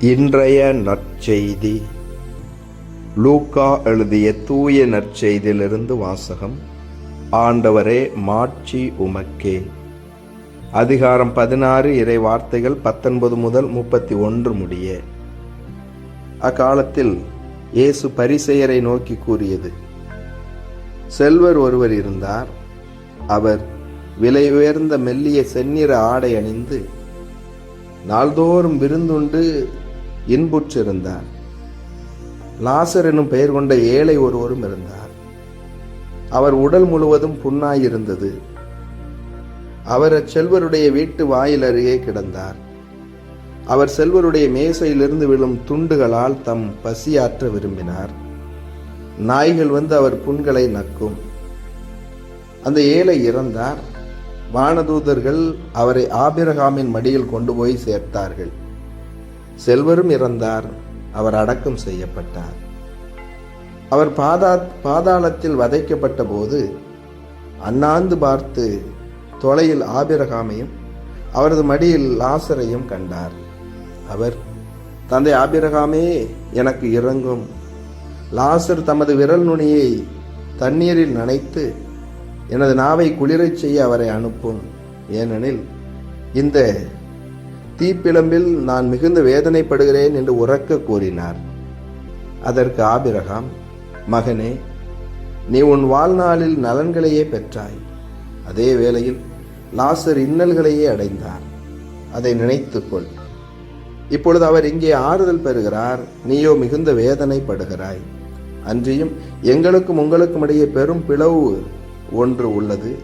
இன்றைய நற்செய்தி. லூக்கா எழுதிய தூய நற்செய்தியிலிருந்து வாசகம். ஆண்டவரே மாட்சி உமக்கே. அதிகாரம் பதினாறு இறை வார்த்தைகள் பத்தொன்பது முதல் முப்பத்தி ஒன்று முடிய. அக்காலத்தில் இயேசு பரிசெயரை நோக்கி கூறியது செல்வர் ஒருவர் இருந்தார். அவர் விலை உயர்ந்த மெல்லிய செந்நிற ஆடை அணிந்து நாள்தோறும் விருந்துண்டு இன்புற்றிருந்தார் லாசர் எனும் பெயர் கொண்ட ஏழை ஒருவரும் இருந்தார். அவர் உடல் முழுவதும் புண்ணாயிருந்தது. அவர் அச்செல்வருடைய வீட்டு வாயில் அருகே கிடந்தார். அவர் செல்வருடைய மேசையிலிருந்து விழும் துண்டுகளால் தம் பசியாற்ற விரும்பினார். நாய்கள் வந்து அவர் புண்களை நக்கும். அந்த ஏழை இறந்தார். வானதூதர்கள் அவரை ஆபிரகாமின் மடியில் கொண்டு போய் சேர்த்தார்கள். செல்வரும் இறந்தார் அவர் அடக்கம் செய்யப்பட்டார். அவர் பாதா பாதாளத்தில் வதைக்கப்பட்ட போது அண்ணாந்து பார்த்து தொலையில் ஆபிரகாமையும் அவரது மடியில் லாசரையும் கண்டார். அவர் தந்தை ஆபிரகாமே எனக்கு இறங்கும். லாசர் தமது விரல் நுனியை தண்ணீரில் நனைத்து எனது நாவை குளிரச் செய்ய அவரை அனுப்பும். ஏனெனில் இந்த தீப்பிழம்பில் நான் மிகுந்த வேதனைப்படுகிறேன் என்று உறக்க கூறினார். அதற்கு ஆபிரகாம் மகனே நீ உன் வாழ்நாளில் நலன்களையே பெற்றாய். அதே வேளையில் லாசர் இன்னல்களையே அடைந்தார். அதை நினைத்துக்கொள். இப்பொழுது அவர் இங்கே ஆறுதல் பெறுகிறார். நீயோ மிகுந்த வேதனைப்படுகிறாய். அன்றியும் எங்களுக்கும் உங்களுக்கும் இடையே பெரும் பிளவு ஒன்று உள்ளது.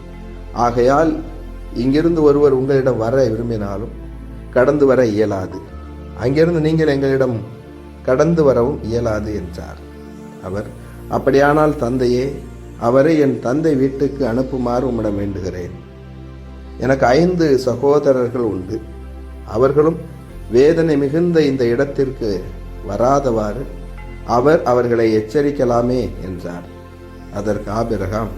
ஆகையால் இங்கிருந்து ஒருவர் உங்களிடம் வர விரும்பினாலும் கடந்து வர இயலாது. அங்கிருந்து நீங்கள் எங்களிடம் கடந்து வரவும் இயலாது என்றார். அவர் அப்படியானால் தந்தையே அவரை என் தந்தை வீட்டுக்கு அனுப்புமாறு உம்மிடம் வேண்டுகிறேன். எனக்கு ஐந்து சகோதரர்கள் உண்டு. அவர்களும் வேதனை மிகுந்த இந்த இடத்திற்கு வராதவாறு அவர் அவர்களை எச்சரிக்கலாமே என்றார். அதற்கு ஆபிரகாம்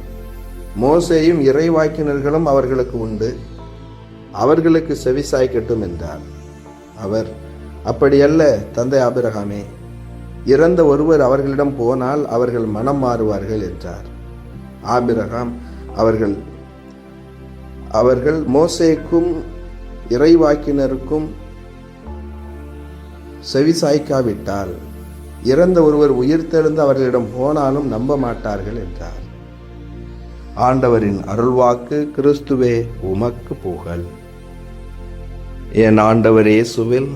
மோசேயும் இறைவாக்கினர்களும் அவர்களுக்கு உண்டு. அவர்களுக்கு செவிசாய்க்கட்டும் என்றார். அவர் அப்படியல்ல தந்தை ஆபிரகாமே. இறந்த ஒருவர் அவர்களிடம் போனால் அவர்கள் மனம் மாறுவார்கள் என்றார். ஆபிரகாம் அவர்கள் அவர்கள் மோசேக்கும் இறைவாக்கினருக்கும் செவிசாய்க்காவிட்டால் இறந்த ஒருவர் உயிர்த்தெழுந்து அவர்களிடம் போனாலும் நம்ப மாட்டார்கள் என்றார். ஆண்டவரின் அருள்வாக்கு கிறிஸ்துவே உமக்கு புகழ். என் ஆண்டவர் இயேசுவில்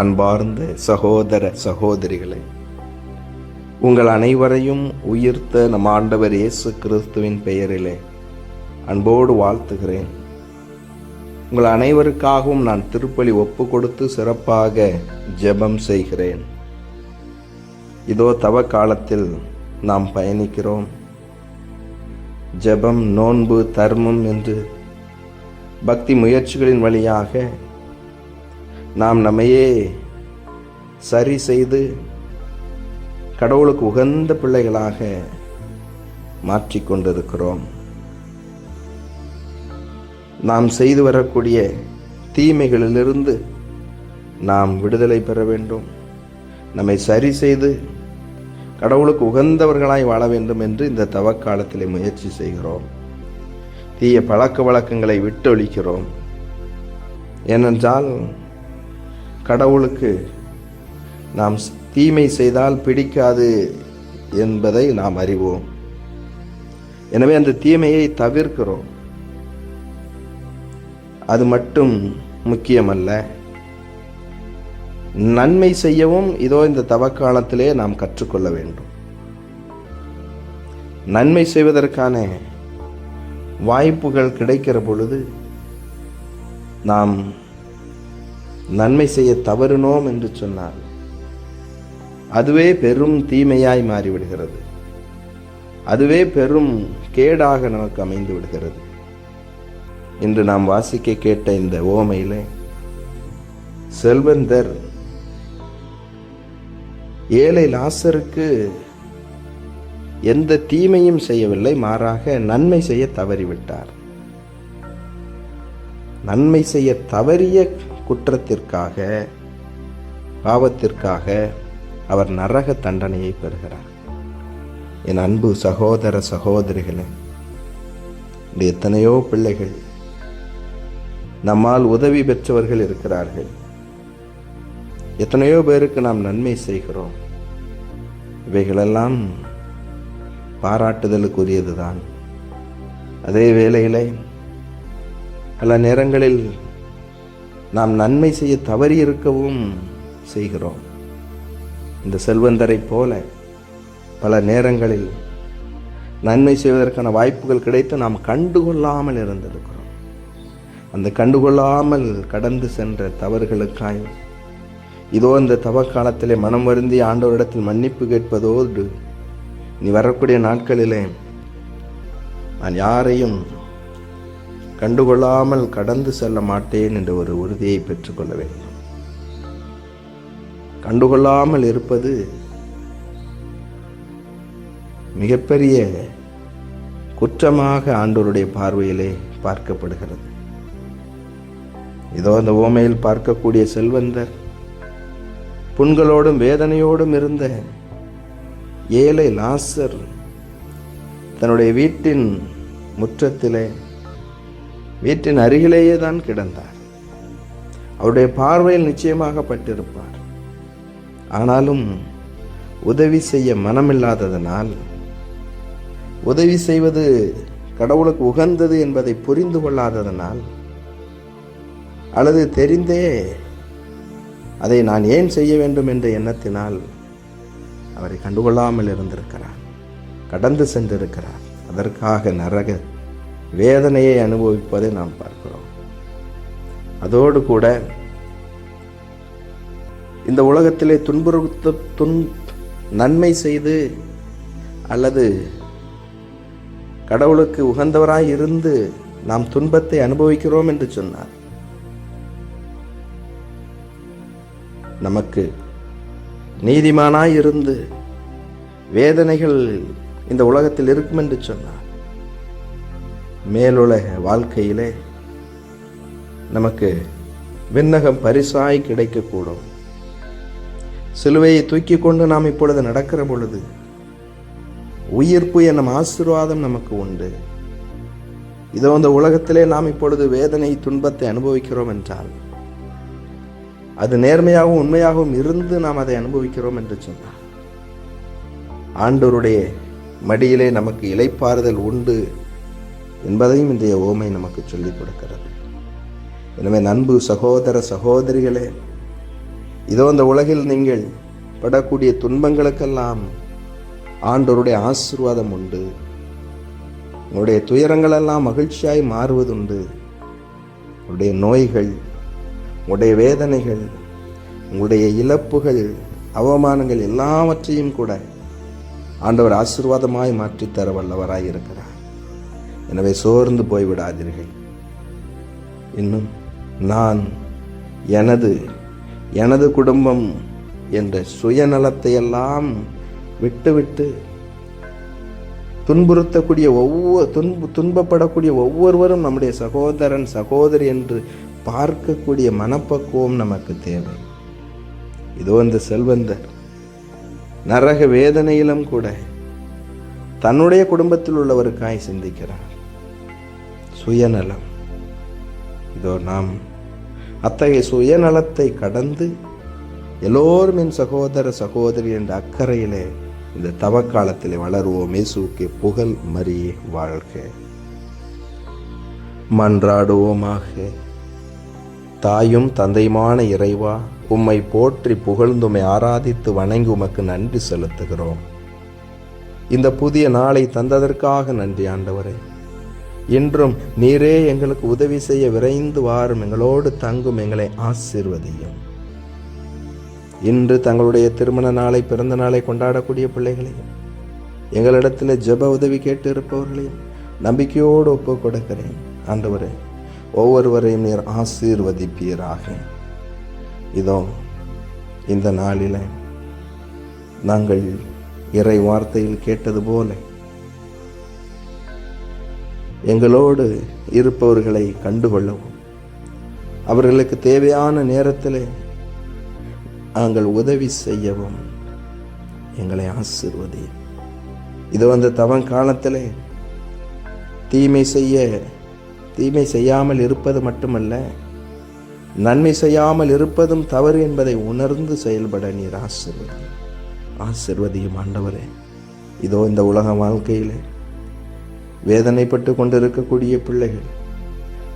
அன்பார்ந்த சகோதர சகோதரிகளே உங்கள் அனைவரையும் உயிர்த்த நம் ஆண்டவர் இயேசு கிறிஸ்துவின் பெயரிலே அன்போடு வாழ்த்துகிறேன். உங்கள் அனைவருக்காகவும் நான் திருப்பலி ஒப்பு கொடுத்து சிறப்பாக ஜெபம் செய்கிறேன். இதோ தவ காலத்தில் நாம் பயணிக்கிறோம். ஜெபம் நோன்பு தர்மம் என்று பக்தி முயற்சிகளின் வழியாக நாம் நம்மையே சரி செய்து கடவுளுக்கு உகந்த பிள்ளைகளாக மாற்றிக்கொண்டிருக்கிறோம் நாம் செய்து வரக்கூடிய தீமைகளிலிருந்து நாம் விடுதலை பெற வேண்டும். நம்மை சரி செய்து கடவுளுக்கு உகந்தவர்களாய் வாழ வேண்டும் என்று இந்த தவக்காலத்திலே முயற்சி செய்கிறோம். தீய பழக்க வழக்கங்களை விட்டொழிக்கிறோம். ஏனென்றால் கடவுளுக்கு நாம் தீமை செய்தால் பிடிக்காது என்பதை நாம் அறிவோம். எனவே அந்த தீமையை தவிர்க்கிறோம். அது மட்டும் முக்கியமல்ல. நன்மை செய்யவும் இதோ இந்த தவக்காலத்திலே நாம் கற்றுக்கொள்ள வேண்டும். நன்மை செய்வதற்கான வாய்ப்புகள் கிடைக்கிற பொழுது நாம் நன்மை செய்ய தவறினோம் என்று சொன்னால் அதுவே பெரும் தீமையாய் மாறிவிடுகிறது. அதுவே பெரும் கேடாக நமக்கு அமைந்து விடுகிறது. இன்று நாம் வாசிக்க கேட்ட இந்த ஓமையிலே செல்வந்தர் ஏழை லாசருக்கு எந்த தீமையும் செய்யவில்லை மாறாக நன்மை செய்ய தவறிவிட்டார். நன்மை செய்ய தவறிய குற்றத்திற்காக பாவத்திற்காக அவர் நரக தண்டனையை பெறுகிறார். என் அன்பு சகோதர சகோதரிகளே இன்று எத்தனையோ பிள்ளைகள் நம்மால் உதவி பெற்றவர்கள் இருக்கிறார்கள். எத்தனையோ பேருக்கு நாம் நன்மை செய்கிறோம். இவைகளெல்லாம் பாராட்டுதலுக்குரியதுதான். அதே வேளையிலே பல நேரங்களில் நாம் நன்மை செய்ய தவறி இருக்கவும் செய்கிறோம். இந்த செல்வந்தரைப் போல பல நேரங்களில் நன்மை செய்வதற்கான வாய்ப்புகள் கிடைத்து நாம் கண்டுகொள்ளாமல் இருந்திருக்கிறோம். அந்த கண்டுகொள்ளாமல் கடந்து சென்ற தவறுகளுக்காய் இதோ இந்த தவ காலத்திலே மனம் வருந்தி ஆண்டவரிடத்தில் மன்னிப்பு கேட்பதோடு நீ வரக்கூடிய நாட்களிலே நான் யாரையும் கண்டுகொள்ளாமல் கடந்து செல்ல மாட்டேன் என்ற ஒரு உறுதியை பெற்றுக்கொள்ள வேண்டும். கண்டுகொள்ளாமல் இருப்பது மிகப்பெரிய குற்றமாக ஆண்டோருடைய பார்வையிலே பார்க்கப்படுகிறது. இதோ அந்த ஓமையில் பார்க்கக்கூடிய செல்வந்தர் புண்களோடும் வேதனையோடும் இருந்த ஏழை லாசர் தன்னுடைய வீட்டின் முற்றத்திலே வீட்டின் அருகிலேயே தான் கிடந்தார். அவருடைய பார்வையில் நிச்சயமாக பட்டிருப்பார். ஆனாலும் உதவி செய்ய மனமில்லாததனால் உதவி செய்வது கடவுளுக்கு உகந்தது என்பதை புரிந்து கொள்ளாததனால் அல்லது தெரிந்தே அதை நான் ஏன் செய்ய வேண்டும் என்ற எண்ணத்தினால் அவரை கண்டுகொள்ளாமல் இருந்திருக்கிறார். கடந்து சென்றிருக்கிறார். அதற்காக நரக வேதனையை அனுபவிப்பதை நாம் பார்க்கிறோம். அதோடு கூட இந்த உலகத்திலே துன்புறுத்த துன் நன்மை செய்து அல்லது கடவுளுக்கு உகந்தவராய் இருந்து நாம் துன்பத்தை அனுபவிக்கிறோம் என்று சொன்னார் நமக்கு நீதிமானாய் இருந்து வேதனைகள் இந்த உலகத்தில் இருக்கும் என்று சொன்னார் மேலுலக வாழ்க்கையிலே நமக்கு விண்ணகம் பரிசாய் கிடைக்கக்கூடும். சிலுவையை தூக்கி கொண்டு நாம் இப்பொழுது நடக்கிற பொழுது உயிர்ப்பு என்னும் ஆசீர்வாதம் நமக்கு உண்டு. இதோ இந்த உலகத்திலே நாம் இப்பொழுது வேதனை துன்பத்தை அனுபவிக்கிறோம் என்றால் அது நேர்மையாகவும் உண்மையாகவும் இருந்து நாம் அதை அனுபவிக்கிறோம் என்று சொன்னார் ஆண்டோருடைய மடியிலே நமக்கு இலைப்பாறுதல் உண்டு என்பதையும் இன்றைய ஓமை நமக்கு சொல்லிக் கொடுக்கிறது. எனவே நண்பு சகோதர சகோதரிகளே இதோ இந்த உலகில் நீங்கள் படக்கூடிய துன்பங்களுக்கெல்லாம் ஆண்டோருடைய ஆசீர்வாதம் உண்டு. உங்களுடைய துயரங்களெல்லாம் மகிழ்ச்சியாய் மாறுவதுண்டு. உங்களுடைய நோய்கள் உங்களுடைய வேதனைகள் உங்களுடைய இழப்புகள் அவமானங்கள் எல்லாவற்றையும் கூட ஆண்டவர் ஆசீர்வாதமாய் மாற்றித்தர வல்லவராய் இருக்கிறார் எனவே சோர்ந்து போய்விடாதீர்கள். இன்னும் நான் எனது எனது குடும்பம் என்ற சுயநலத்தை எல்லாம் விட்டுவிட்டு துன்புறுத்தக்கூடிய ஒவ்வொரு துன்பு துன்பப்படக்கூடிய ஒவ்வொருவரும் நம்முடைய சகோதரன் சகோதரி என்று பார்க்கக்கூடிய மனப்பக்குவம் நமக்கு தேவை. இதோ இந்த செல்வந்தர் நரக வேதனையிலும் கூட தன்னுடைய குடும்பத்தில் உள்ளவருக்காய் சிந்திக்கிறார். சுயநலம். இதோ நாம் அத்தகைய சுயநலத்தை கடந்து எல்லோரும் என் சகோதர சகோதரி என்ற அக்கறையிலே இந்த தவக்காலத்தில் வளருவோம். இயேசுக்கு புகழ் மரியே வாழ்க. மன்றாடுவோமாக. தாயும் தந்தையுமான இறைவா உம்மை போற்றி புகழ்ந்துமை ஆராதித்து வணங்கி உமக்கு நன்றி செலுத்துகிறோம். இந்த புதிய நாளை தந்ததற்காக நன்றி ஆண்டவரே. இன்றும் நீரே எங்களுக்கு உதவி செய்ய விரைந்து வாரும். எங்களோடு தங்கும் எங்களை ஆசிர்வதியும். இன்று தங்களுடைய திருமண நாளை பிறந்த நாளை கொண்டாடக்கூடிய பிள்ளைகளையும் எங்களிடத்தில் ஜெப உதவி கேட்டு இருப்பவர்களையும் நம்பிக்கையோடு ஒப்பு கொடுக்கிறேன். ஆண்டவரே ஒவ்வொருவரையும் நீர் ஆசீர்வதிப்பீராக. இதோ இந்த நாளில் நாங்கள் இறை வார்த்தையில் கேட்டது போல எங்களோடு இருப்பவர்களை கண்டுகொள்ளவும். அவர்களுக்கு தேவையான நேரத்தில் நாங்கள் உதவி செய்யவும் எங்களை ஆசிர்வதி. இது வந்து தவன் காலத்தில் தீமை செய்ய தீமை செய்யாமல் இருப்பது மட்டுமல்ல நன்மை செய்யாமல் இருப்பதும் தவறு என்பதை உணர்ந்து செயல்பட நீர் ஆசிர்வதி ஆசிர்வதியும் ஆண்டவரே. இதோ இந்த உலக வாழ்க்கையிலே வேதனைப்பட்டு கொண்டிருக்கக்கூடிய பிள்ளைகள்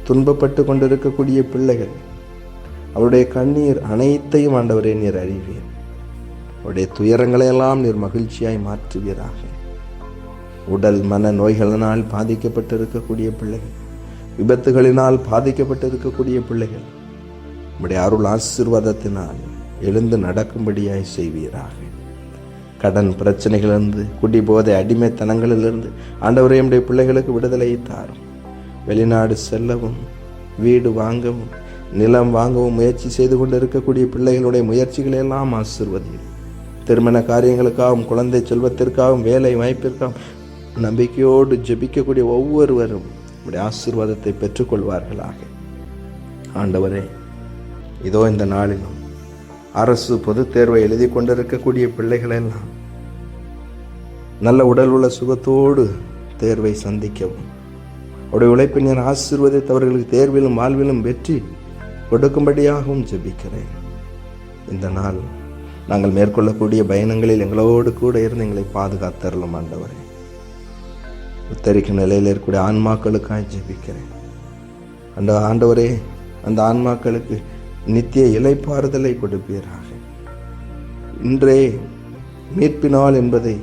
துன்பப்பட்டு கொண்டிருக்கக்கூடிய பிள்ளைகள் அவருடைய கண்ணீர் அனைத்தையும் ஆண்டவரே நீர் அறிவீர். அவருடைய துயரங்களையெல்லாம் நீர் மகிழ்ச்சியாய் மாற்றுவீராக. உடல் மன நோய்களினால் பாதிக்கப்பட்டிருக்கக்கூடிய பிள்ளைகள் விபத்துகளினால் பாதிக்கப்பட்டிருக்கக்கூடிய பிள்ளைகள் உம்முடைய அருள் ஆசீர்வாதத்தினால் எழுந்து நடக்கும்படியாய் செய்வீராக. கடன் பிரச்சனைகளிலிருந்து குடி போதை அடிமைத்தனங்களிலிருந்து ஆண்டவரே நம்முடைய பிள்ளைகளுக்கு விடுதலை தாரும். வெளிநாடு செல்லவும் வீடு வாங்கவும் நிலம் வாங்கவும் முயற்சி செய்து கொண்டு இருக்கக்கூடிய பிள்ளைகளுடைய முயற்சிகளை எல்லாம் ஆசிர்வதியும். திருமண காரியங்களுக்காகவும் குழந்தை செல்வத்திற்காகவும் வேலை வாய்ப்பிற்காகவும் நம்பிக்கையோடு ஜெபிக்கக்கூடிய ஒவ்வொருவரும் உடைய ஆசீர்வாதத்தை பெற்றுக்கொள்வார்களாக. ஆண்டவரே இதோ இந்த நாளிலும் அரசு பொதுத் தேர்வை எழுதி கொண்டிருக்கக்கூடிய பிள்ளைகளெல்லாம் நல்ல உடல் உள்ள சுகத்தோடு தேர்வை சந்திக்கவும். அவருடைய உழைப்பினர் ஆசீர்வதித்தவர்களுக்கு தேர்விலும் வாழ்விலும் வெற்றி கொடுக்கும்படியாகவும் ஜெபிக்கிறேன். இந்த நாள் நாங்கள் மேற்கொள்ளக்கூடிய பயணங்களில் எங்களோடு கூட இருந்து எங்களை பாதுகாத்தரலும் ஆண்டவரே. உத்தரிக்கும் நிலையில் இருக்கக்கூடிய ஆன்மாக்களுக்காக ஜெபிக்கிறேன். அந்த ஆண்டவரே அந்த ஆன்மாக்களுக்கு நித்திய இலைப்பாறுதலை கொடுப்பீராக. இன்றே மீட்பின் நாள் என்பதை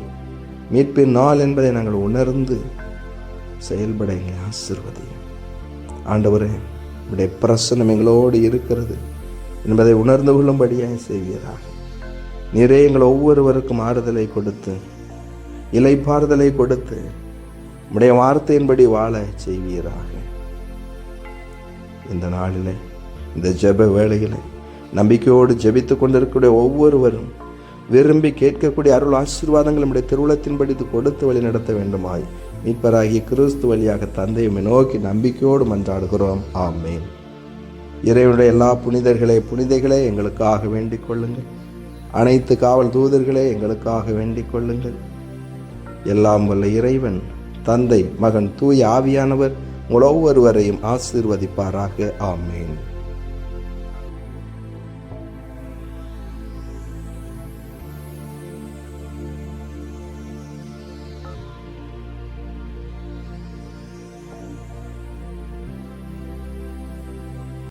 மீட்பின் நாள் என்பதை நாங்கள் உணர்ந்து செயல்பட எங்களை ஆசிர்வதியும் ஆண்டவரே உடைய பிரசனம் எங்களோடு இருக்கிறது என்பதை உணர்ந்து கொள்ளும்படியாக செய்வீராக. நீரே எங்கள் ஒவ்வொருவருக்கும் ஆறுதலை கொடுத்து இலைப்பாறுதலை கொடுத்து உடைய வார்த்தையின்படி வாழ செய்வீராக. இந்த நாளிலே இந்த ஜெப வேலைகளை நம்பிக்கையோடு ஜெபித்து கொண்டிருக்கக்கூடிய ஒவ்வொருவரும் விரும்பி கேட்கக்கூடிய அருள் ஆசீர்வாதங்கள் நம்முடைய திருவுளத்தின்படி இது கொடுத்து வழி நடத்த வேண்டுமாய். மீட்பராகிய கிறிஸ்து வழியாக தந்தையுமே நோக்கி நம்பிக்கையோடு மன்றாடுகிறோம் ஆமேன். இறைவனுடைய எல்லா புனிதர்களே புனிதைகளே எங்களுக்காக வேண்டிக் கொள்ளுங்கள். அனைத்து காவல் தூதர்களே எங்களுக்காக வேண்டிக் கொள்ளுங்கள். எல்லாம் வல்ல இறைவன் தந்தை மகன் தூய் ஆவியானவர் உங்கள் ஒவ்வொருவரையும் ஆசீர்வதிப்பாராக. ஆமேன்.